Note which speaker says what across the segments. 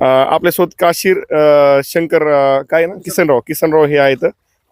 Speaker 1: आपल्यासोबत काशीर अ, शंकर अ, काय ना? किसनराव किसनराव हे आहेत.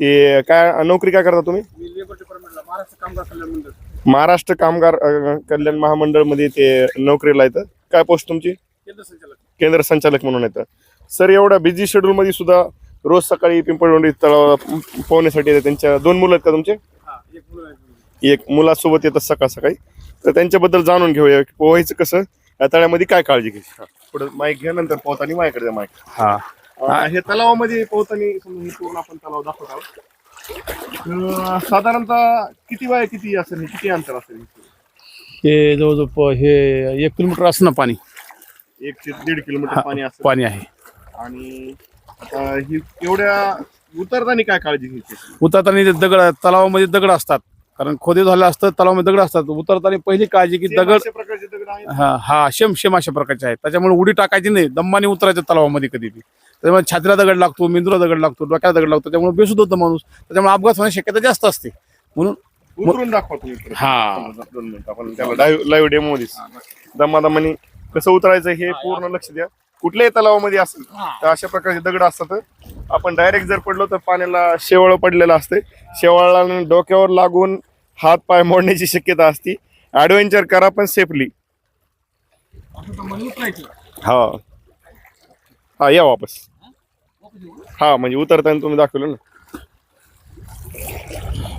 Speaker 1: ते काय नोकरी काय करता तुम्ही?
Speaker 2: मी लेबर डिपार्टमेंटला महाराष्ट्र कामगार कल्याण मंडळ
Speaker 1: महाराष्ट्र कामगार अ, कल्याण महामंडळमध्ये ते नोकरीला येतं काय पोस्ट तुमची?
Speaker 2: केंद्र संचालक
Speaker 1: केंद्र संचालक म्हणून येतं सर एवढ्या बिझी शेड्यूलमध्ये सुद्धा रोज सकाळी पिंपळवंडी तळावाला पोहण्यासाठी येतात. त्यांच्या दोन मुलं आहेत का तुमचे?
Speaker 2: हा एक आहे
Speaker 1: एक मुलासोबत येतात सकाळ सकाळी. तर त्यांच्याबद्दल जाणून घेऊया. पोहायचं कसं? या तळ्यामध्ये काय काळजी घ्यायची? पुढे माईक घ्या नंतर पोहताना माझ्याकडे द्या माईक
Speaker 3: हा.
Speaker 1: हे तलावामध्ये पोहताना समजा हे पूर्ण आपण तलाव दाखवत आहोत. तर साधारणतः किती वाय किती असेल? हे किती अंतर असेल?
Speaker 3: हे जवळजवळ प- हे एक किलोमीटर असं ना पाणी.
Speaker 1: एक ते दीड किलोमीटर पाणी असेल.
Speaker 3: पाणी आहे.
Speaker 1: आणि आता ही एवढ्या उतरताना काय काळजी घ्यायची?
Speaker 3: उतरताना ते दगड तलावामध्ये दगड असतात. कारण खोदे झालं असतं तलावामध्ये दगड असतात. उतरताना पहिली काळजी की दगड
Speaker 1: अशा प्रकारचे दगड आहेत.
Speaker 3: हा हा शेम शेम अशा प्रकारचे आहेत. त्याच्यामुळे उडी टाकायची नाही. दम्माने उतरायचं तलावामध्ये कधी बी. त्याच्यामुळे छातीला दगड लागतो मेंदूला दगड लागतो डोक्याला दगड लागतो. त्यामुळे बेसूद होतं माणूस. त्याच्यामुळे अपघात होण्याची शक्यता जास्त असते. म्हणून
Speaker 1: उतरून दाखवा तुम्ही परत.
Speaker 3: हा.
Speaker 1: समजा दोन मिनिटं आपण त्याला लाईव्ह डेमो मध्ये दमादमानी कसं उतरायचं हे पूर्ण लक्ष द्या. कुठल्याही तलावामध्ये असेल तर अशा प्रकारचे दगड असतात. आपण डायरेक्ट जर पडलो तर पाण्याला शेवाळ पडलेलं असते. शेवाळाला डोक्यावर लागून हात पाय मोडण्याची शक्यता असते. ऍडव्हेंचर करा पण सेफली हा. हा या वापस. हा म्हणजे उतरताना तुम्ही दाखवलं ना.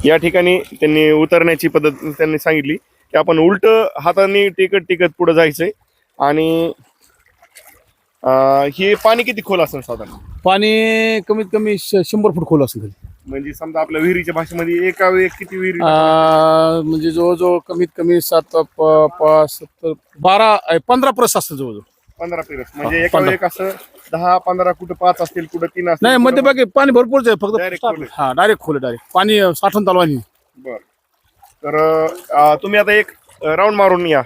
Speaker 1: या ठिकाणी त्यांनी उतरण्याची पद्धत त्यांनी सांगितली की आपण उलट हाताने टिकत टिकत पुढे जायचंय. आणि अं, हे पाणी किती खोल असेल साधारण?
Speaker 3: पाणी कमीत कमी श- शंभर फूट खोल असेल खाली.
Speaker 1: म्हणजे समजा आपल्या विहिरीच्या भाषेमध्ये एका वेळी किती विहिरी
Speaker 3: म्हणजे जवळजवळ कमीत कमी सात प- पाच सत्तर बारा पंधरा प्लस असतं जवळजवळ.
Speaker 1: पंधरा पेरस. म्हणजे
Speaker 3: हा,
Speaker 1: एका
Speaker 3: पंधरा.
Speaker 1: वेळी एक असं दहा पंधरा कुठं पाच असतील कुठं तीन असतील
Speaker 3: नाही
Speaker 1: कुठं-
Speaker 3: मध्यभागी पाणी भरपूरच आहे फक्त
Speaker 1: Direct
Speaker 3: stop.
Speaker 1: खोल आहे.
Speaker 3: हा डायरेक्ट खोल डायरेक्ट पाणी अ, साठवून तलवानी
Speaker 1: बर. तर अं, तुम्ही आता एक राऊंड मारून या.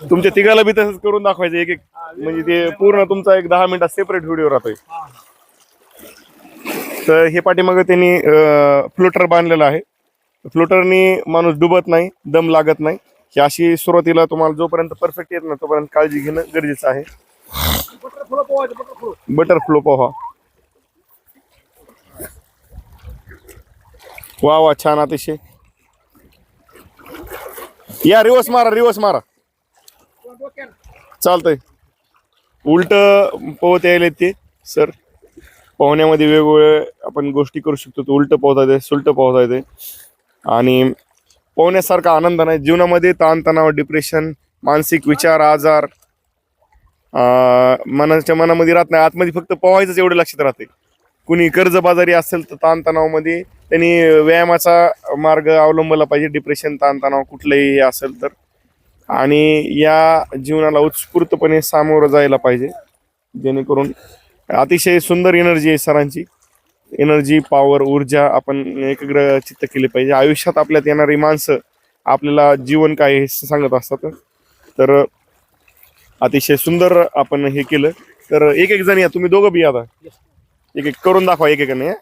Speaker 1: तुमच्या तिघाला बी तसंच करून दाखवायचं एक एक म्हणजे ते पूर्ण तुमचा एक दहा मिनिटात सेपरेट व्हिडिओ राहतोय. तर हे पाठीमागं त्यांनी फ्लोटर बांधलेलं आहे. फ्लोटरनी माणूस डुबत नाही दम लागत नाही. ही अशी सुरुवातीला तुम्हाला जोपर्यंत परफेक्ट येत ना तोपर्यंत काळजी घेणं गरजेचं आहे.
Speaker 2: Butter flow
Speaker 1: poha. वा वा छान अतिशय. या रिवर्स मारा रिवर्स मारा. चालतंय. उलट पोहत यायला ते सर पोहण्यामध्ये वेगवेगळे आपण गोष्टी करू शकतो. तो उलट पोहता येते सुलट पोहता येते आणि पोहण्यासारखा आनंद नाही. जीवनामध्ये ताणतणाव डिप्रेशन मानसिक विचार आजार मनाच्या मनामध्ये राहत नाही. आतमध्ये फक्त पोहायचंच एवढं लक्षात राहते. कुणी कर्जबाजारी असेल तर ताणतणावामध्ये त्यांनी व्यायामाचा मार्ग अवलंबला पाहिजे. डिप्रेशन ताणतणाव कुठलंही असेल तर. आणि या जीवनाला उत्स्फूर्तपणे सामोरं जायला पाहिजे. जेणेकरून अतिशय सुंदर एनर्जी आहे सरांची. एनर्जी पॉवर ऊर्जा आपण एकाग्र चित्त केली पाहिजे. आयुष्यात आपल्यात येणारी माणसं आपल्याला जीवन काय हे सांगत असतात. तर अतिशय सुंदर आपण हे केलं. तर एक एक जण या तुम्ही दोघं बी आता. एक एक करून दाखवा एक एकाने हं?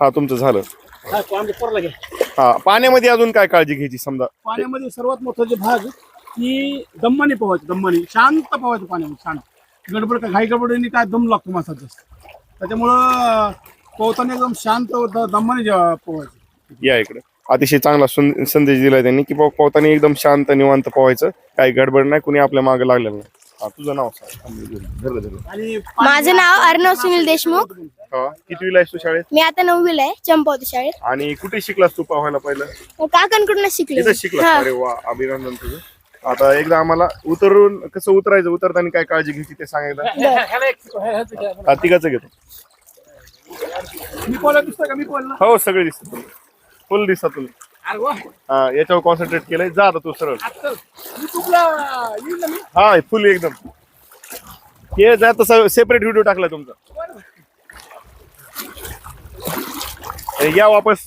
Speaker 1: हा तुमचं झालं.
Speaker 2: हा
Speaker 1: हा पाण्यामध्ये अजून काय काळजी घ्यायची समजा?
Speaker 2: पाण्यामध्ये सर्वात मोठा जे भाग की दम्माने पोहायचं दम्माने. शांत पोहायचं पाण्यामध्ये शांत. गडबड घाई गडबडीने काय दम लागतो जास्त त्याच्यामुळं पोहताना एकदम शांत दमाने जे- पोहायचं.
Speaker 1: या इकडे. अतिशय चांगला सुं- संदेश दिलाय त्यांनी की पाव- पोहताना एकदम शांत निवांत पोहायचं. काही गडबड नाही कुणी आपल्या मागे लागलेलं नाही. हा तुझं नाव सांग. धरलं, धरलं.
Speaker 2: आणि
Speaker 4: माझं नाव अर्णव सुनील देशमुख.
Speaker 1: हा कितवीला आहेस तू शाळेत?
Speaker 4: मी आता नववीला आहे चंपावती शाळेत.
Speaker 1: आणि कुठे शिकलास तू पोहायला पहिलं?
Speaker 4: काकांकडून शिकले.
Speaker 1: तिथं शिकलास?
Speaker 4: हा.
Speaker 1: अरे वा अभिनंदन तुझं. आता एकदा आम्हाला उतरून कसं उतरायचं? उतरताना काय काळजी घ्यायची ते सांगायला. हा तिघाचं घेतो. हो सगळे दिसतात तुम्ही फुल दिसतात
Speaker 2: वा.
Speaker 1: हा याच्यावर कॉन्सन्ट्रेट केलंय. जा आता तू सरळ. हा फुल एकदम. हे जा तसा सेपरेट व्हिडिओ टाकला तुमचा. हे या वापस.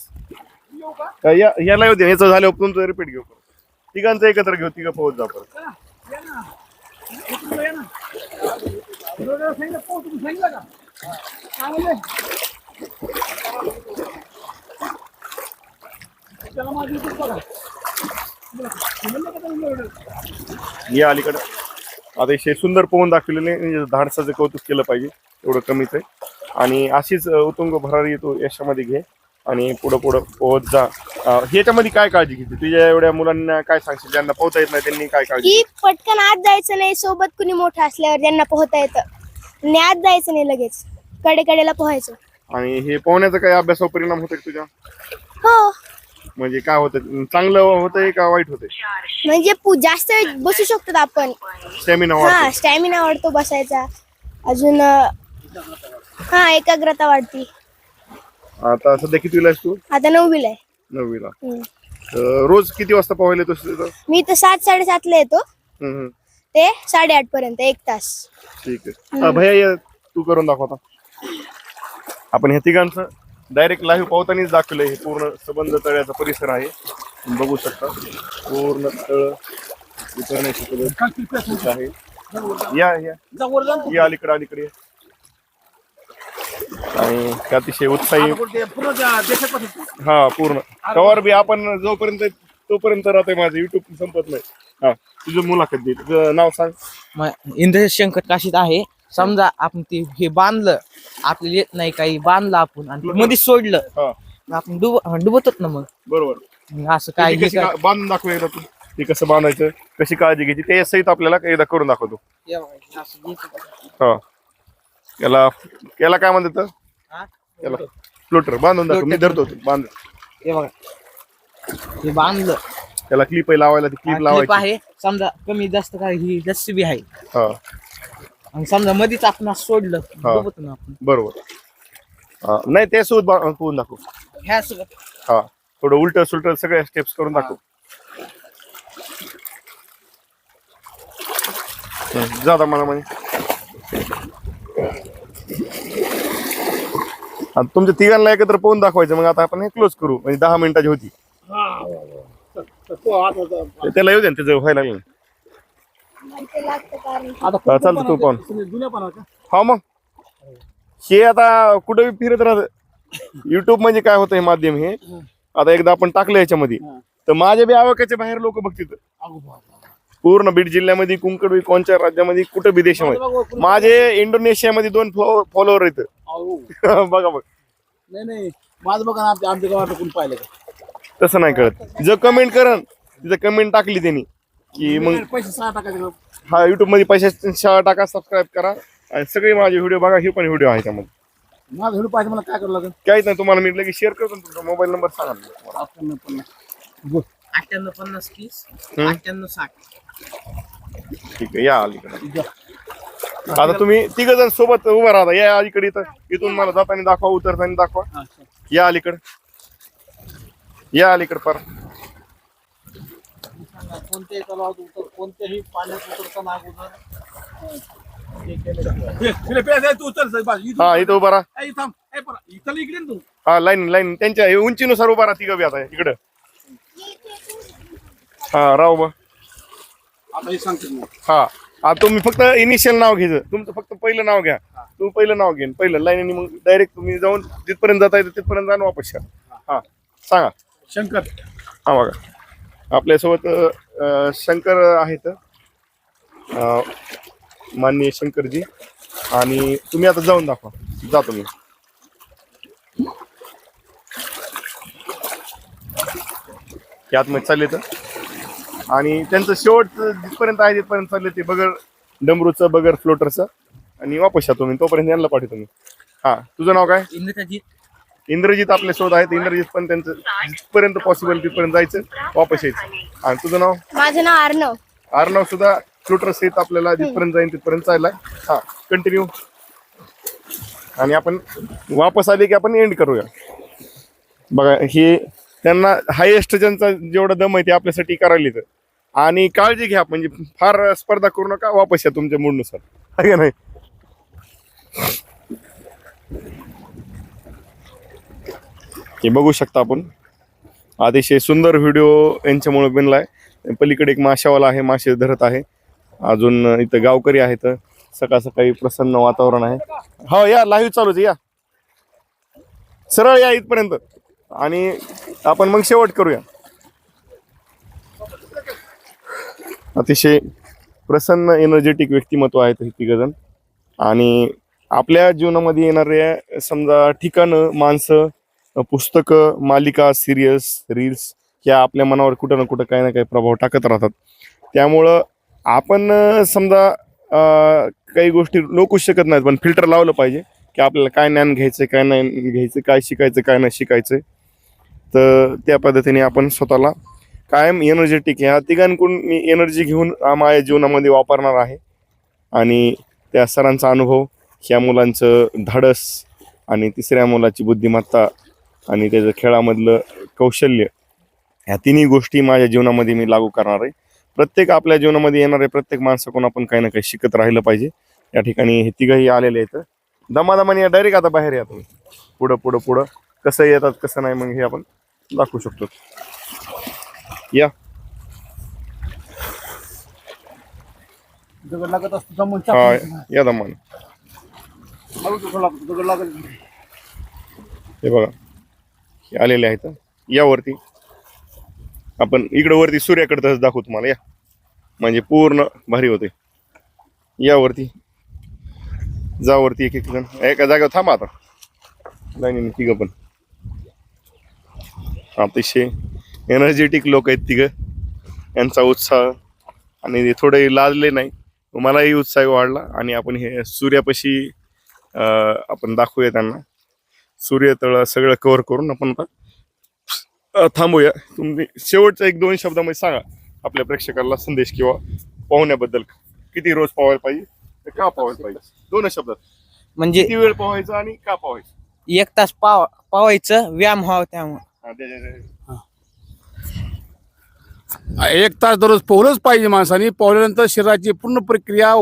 Speaker 2: येऊ का?
Speaker 1: या याला येऊ दे. याचं झाल्यावर तुमचं रिपीट घेऊ. तिघांचं एकत्र घेऊ तिघं पोहोच जा परत.
Speaker 2: या
Speaker 1: अलीकडं. अतिशय सुंदर पोहून दाखवलेले म्हणजे धाडसाचं कौतुक केलं पाहिजे. एवढं कमीच आहे. आणि अशीच अं, उत्तुंग भरारी तू यशामध्ये घे. आणि पुढं पुढं पोहत जा. ह्याच्यामध्ये काय काळजी घेते? तुझ्या एवढ्या मुलांना काय सांगशील? ज्यांना पोहता येत नाही त्यांनी काय काळजी
Speaker 4: की पटकन आत जायचं नाही सोबत कुणी मोठं असल्यावर ज्यांना पोहता येतं. आणि आत जायचं नाही लगेच. कडे कडेला पोहायचं.
Speaker 1: आणि हे पोहण्याचा काही अभ्यासावर परिणाम होतो का तुझ्या?
Speaker 4: हो.
Speaker 1: म्हणजे काय होतं चांगलं होतंय का वाईट होतंय?
Speaker 4: म्हणजे पु- जास्त वेळ बसू शकतो आपण.
Speaker 1: स्टॅमिना
Speaker 4: हा
Speaker 1: वाढतो.
Speaker 4: स्टॅमिना वाढतो बसायचा. अजून अं, हा एकाग्रता वाढती.
Speaker 1: आता सध्या आहेस तू?
Speaker 4: आता नववीला आहे.
Speaker 1: नववीला. रोज किती वाजता पोहायला येतोस तिथं?
Speaker 4: मी तर सात साडेसातला येतो.
Speaker 1: हम्म, हम्म.
Speaker 4: ते साडेआठ पर्यंत एक तास.
Speaker 1: ठीक आहे. हा, भैया ये, तू करून दाखवता आपण ह्या तिघांचं डायरेक्ट लाईव्ह पावतानीच दाखवलंय. हे पूर्ण सबंध तळ्याचा परिसर आहे. तुम्ही बघू शकता. पूर्ण तळ उतरण्याची पद्धत आहे. या या. या अलीकडे अलीकडे या. आणि ते अतिशय उत्साही
Speaker 2: पूर्ण.
Speaker 1: हा पूर्ण. कवर बी आपण जोपर्यंत तोपर्यंत राहते माझं युट्यूब संपत नाही. हा तुझं मुलाखत दे. तुझं नाव सांग.
Speaker 5: म- इंद्र संकट काशीत आहे. समजा आपण ते हे बांधलं आपल्याला येत नाही काही बांधलं आपण आणि ते मध्ये सोडलं.
Speaker 1: हा.
Speaker 5: मग आपण डुब डुबतच ना मग.
Speaker 1: बरोबर.
Speaker 5: मग असं काय
Speaker 1: त्याची
Speaker 5: हे
Speaker 1: कशी
Speaker 5: काय
Speaker 1: का- बांधून दाखव एकदा तू. ते कसं बांधायचं कशी काळजी घ्यायची ते सहित आपल्याला एकदा करून दाखवतो.
Speaker 5: हे बघा, हे असं घ्यायचं.
Speaker 1: हा. याला याला काय म्हणतात?
Speaker 5: हा?
Speaker 1: याला फ्लोटर बांधून दाखव मी धरतो ते, बांध.
Speaker 5: हे बघा. हे बांधलं.
Speaker 1: त्याला क्लिप लावायला ती क्लिप लावायची.
Speaker 5: आहे. समजा कमी जास्त काय ही जास्त बी आहे.
Speaker 1: हा.
Speaker 5: आणि समजा मध्येच आपण असं सोडलं
Speaker 1: हा.
Speaker 5: डुबत ना आपण.
Speaker 1: बरोबर. हा, नाही ते सोबत बा- करून दाखव.
Speaker 5: ह्या सोबत
Speaker 1: हा थोडं उलट सुलट सगळ्या स्टेप्स करून दाखव. हं, जा आता मला म्हणे आता तुमच्या तिघांना एकत्र पोहून दाखवायचं. मग आता आपण हे क्लोज करू. म्हणजे दहा मिनिटाची होती.
Speaker 2: हा, तो
Speaker 1: त्याला येऊ द्या ना, त्याचं व्हायला लागलं. हा, चालतं तू पण. हा मग. हे आता कुठं फिरत राहत? युट्यूब म्हणजे काय होतं हे माध्यम हे? आता एकदा आपण टाकलं याच्यामध्ये.
Speaker 2: हा.
Speaker 1: तर माझ्या बी आवाक्याच्या बाहेर लोक बघतील
Speaker 2: अगो बाबा.
Speaker 1: पूर्ण बीड जिल्ह्यामध्ये कुंकड कोणत्या राज्यामध्ये कुठं बी देशामध्ये. माझे इंडोनेशियामध्ये दोन फॉलोअर आहेत. बघा बघ.
Speaker 2: नाही नाही. माझं बघा ना आमच्या आमच्या गावात कोण पाहिलं का?
Speaker 1: तसं नाही कळत जर कमेंट करन तिथं कमेंट टाकली त्यांनी. की मग
Speaker 2: पैसे सहा टाकायचे का?
Speaker 1: हा युट्यूबमध्ये पैसे शाळा टाका सबस्क्राईब करा. आणि सगळे माझे व्हिडिओ बघा हे पण व्हिडिओ आहे त्यामध्ये
Speaker 2: माझं व्हिडिओ पाहिजे मला काय करावं लागेल?
Speaker 1: काहीच नाही तुम्हाला मी लगेच शेअर करतो ना तुमचा मोबाईल नंबर सांगा. ना.
Speaker 2: अठ्ठ्याण्णव पन्नास.
Speaker 5: अठ्ठ्याण्णव पन्नास तीस.
Speaker 1: हम्म.
Speaker 5: अठ्ठ्याण्णव साठ.
Speaker 1: ठीक आहे या अलीकडे. आता तुम्ही तिघ जण सोबत उभा राहता या अलीकडे इथं. इथून मला जाताना दाखवा उतरताना दाखवा.
Speaker 2: हा.
Speaker 1: या अलीकडे. या अलीकडे पर.
Speaker 2: कोणत्याही तलावात उतर कोणत्याही पाण्यात हे केलं जातं. हे,
Speaker 1: हा इथं उभा राहा
Speaker 2: इकडे
Speaker 1: हा लाईन लाईन. त्यांच्या हे उंचीनुसार उभा राहा तिघं बी आता इकडं. हा राहू बा
Speaker 2: आता हे सांगते मी.
Speaker 1: हा तुम्ही फक्त इनिशियल नाव घ्यायचं तुमचं फक्त पहिलं नाव घ्या. तुम्ही पहिलं नाव घेईन पहिलं लाईन मग डायरेक्ट तुम्ही जाऊन जिथपर्यंत जाता येतं तिथपर्यंत जाऊन वापस या हा सांगा.
Speaker 2: शंकर.
Speaker 1: हा बघा. आपल्यासोबत अं, शंकर आहेत. अं, माननीय शंकरजी. आणि तुम्ही आता जाऊन दाखवा. जा तुम्ही. हे आतमध्ये चालले तर. आणि त्यांचं शेवट जिथपर्यंत आहे तिथपर्यंत चालले ते बगर डमरूचं बगर फ्लोटरचं आणि वापस या तुम्ही तोपर्यंत यांना पाठवतो तुम्ही. हा तुझं नाव काय?
Speaker 5: इंद्रजीत.
Speaker 1: इंद्रजित आपले शोध आहेत इंद्रजित पण त्यांचं जिथपर्यंत पॉसिबल तिथपर्यंत जायचं वापस यायचं. आणि तुझं नाव?
Speaker 4: माझं नाव अर्णव
Speaker 1: अर्णव सुद्धा फ्लुटर सहित आपल्याला जिथपर्यंत जाईल तिथपर्यंत चाललाय. हा कंटिन्यू आणि आपण वापस आले की आपण एंड करूया. बघा हे त्यांना हायेस्ट ज्यांचा जेवढा दम आहे ते आपल्यासाठी करायला येतं. आणि काळजी घ्या म्हणजे फार स्पर्धा करू नका वापस या तुमच्या मूडनुसार. आहे का नाही? हे बघू शकता आपण. अतिशय सुंदर व्हिडिओ यांच्यामुळे बनलाय. पलीकडे एक माशावाला आहे मासे धरत आहे. अजून इथं गावकरी आहेत. सकाळ सकाळी प्रसन्न वातावरण आहे. हो या लाईव्ह चालूच या. सरळ या इथपर्यंत. आणि आपण मग शेवट करूया. अतिशय प्रसन्न एनर्जेटिक व्यक्तिमत्व आहेत हे तिघजण. आणि आपल्या जीवनामध्ये येणाऱ्या समजा ठिकाणं माणसं पुस्तकं मालिका सिरियल्स रील्स या आपल्या मनावर कुठं ना कुठं काही ना काही प्रभाव टाकत राहतात. त्यामुळं आपण समजा काही गोष्टी लोकू शकत नाहीत पण फिल्टर लावलं पाहिजे की आपल्याला काय ज्ञान घ्यायचं काय नाही घ्यायचं काय शिकायचं काय नाही शिकायचं तर त्या पद्धतीने आपण स्वतःला कायम एनर्जेटिक ह्या तिघांकडून मी एनर्जी घेऊन माझ्या जीवनामध्ये वापरणार आहे. आणि त्या सरांचा अनुभव ह्या मुलांचं धाडस आणि तिसऱ्या मुलाची बुद्धिमत्ता आणि त्याचं खेळामधलं कौशल्य ह्या तिन्ही गोष्टी माझ्या जीवनामध्ये मी लागू करणार आहे. प्रत्येक आपल्या जीवनामध्ये येणारे प्रत्येक माणसाकडून आपण काही ना काही शिकत राहिलं पाहिजे. या ठिकाणी हे तिघंही आलेले आहेत. दमादमाने या डायरेक्ट आता बाहेर या तुम्ही. पुढं पुढं पुढं. कसं येतात कसं नाही मग हे आपण दाखवू शकतो. या.
Speaker 2: दगड लागत असतो दमन
Speaker 1: हा
Speaker 2: चाकू.
Speaker 1: या दमाने.
Speaker 2: दगड लागतो? दगड लागत
Speaker 1: हे बघा. हे आलेले आहेत. यावरती आपण इकडं वरती सूर्याकडे तसं दाखवू तुम्हाला या. म्हणजे पूर्ण भारी होते यावरती जा वरती एक एक जण. एका जागेवर थांबा आता. लाईनीने तिघं पण. अतिशय एनर्जेटिक लोक आहेत तिघं. यांचा उत्साह आणि ते थोडे लाजले नाही. मलाही उत्साह वाढला आणि आपण हे सूर्यापाशी आपण दाखवूया त्यांना. सूर्यतळ सगळं कव्हर करून आपण आता थांबूया. तुम्ही शेवटच्या एक दोन शब्दामध्ये सांगा आपल्या प्रेक्षकाला संदेश किंवा पाहुण्याबद्दल. किती रोज पावायला पाहिजे? का पावायला पाहिजे? दोन शब्दात.
Speaker 5: म्हणजे
Speaker 1: किती वेळ पावायचा आणि का पावायचं
Speaker 5: एक तास पाव पावायचं व्यायाम व्हावं त्यामुळे.
Speaker 1: त्या- त्या- त्या-
Speaker 3: एक तास दररोज पोहलंच पाहिजे माणसाने. पोहल्यानंतर शरीराची पूर्ण प्रक्रिया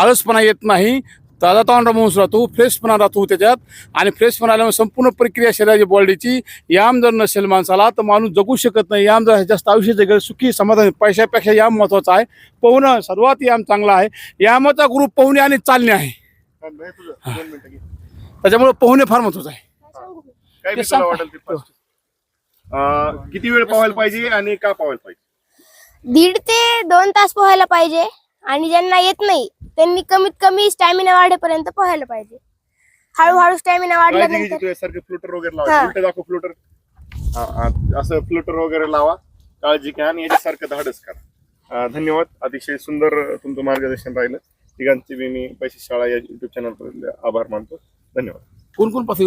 Speaker 3: आळसपणा येत नाही. ताजा तांडा माणूस राहतो फ्रेशपणा राहतो त्याच्यात. आणि फ्रेशपणा आल्यामुळे संपूर्ण प्रक्रिया शरीराची बॉडीची याम जर नसेल माणसाला तर माणूस जगू शकत नाही. याम जर जास्त आयुष्य जगेल सुखी समाधान पैशापेक्षा याम महत्त्वाचा आहे. पोहणं सर्वात याम चांगला आहे. यामाचा ग्रुप पोहणे आणि चालणे आहे. त्याच्यामुळे पोहणे फार महत्वाचं आहे.
Speaker 1: अ, किती वेळ पावायला पाहिजे आणि का पावायला पाहिजे?
Speaker 4: दीड ते दोन तास पोहायला पाहिजे आणि ज्यांना येत नाही त्यांनी कमीत कमी स्टॅमिना वाढेपर्यंत पोहायला पाहिजे. हळूहळू स्टॅमिना
Speaker 1: काळजी घ्यायची
Speaker 4: वाढल्यानंतर
Speaker 1: तुझ्यासारखे फ्लुटर वगैरे
Speaker 4: हा.
Speaker 1: लावा उलट दाखव फ्लुटर. असं फ्लुटर वगैरे लावा. काळजी घ्या आणि याच्यासारखं धाडस करा. अं, धन्यवाद. अतिशय सुंदर तुमचं मार्गदर्शन राहिलं. तिघांचे बी मी पैसे शाळा या युट्यूब चॅनल आभार मानतो. धन्यवाद.
Speaker 3: कोण कोण पास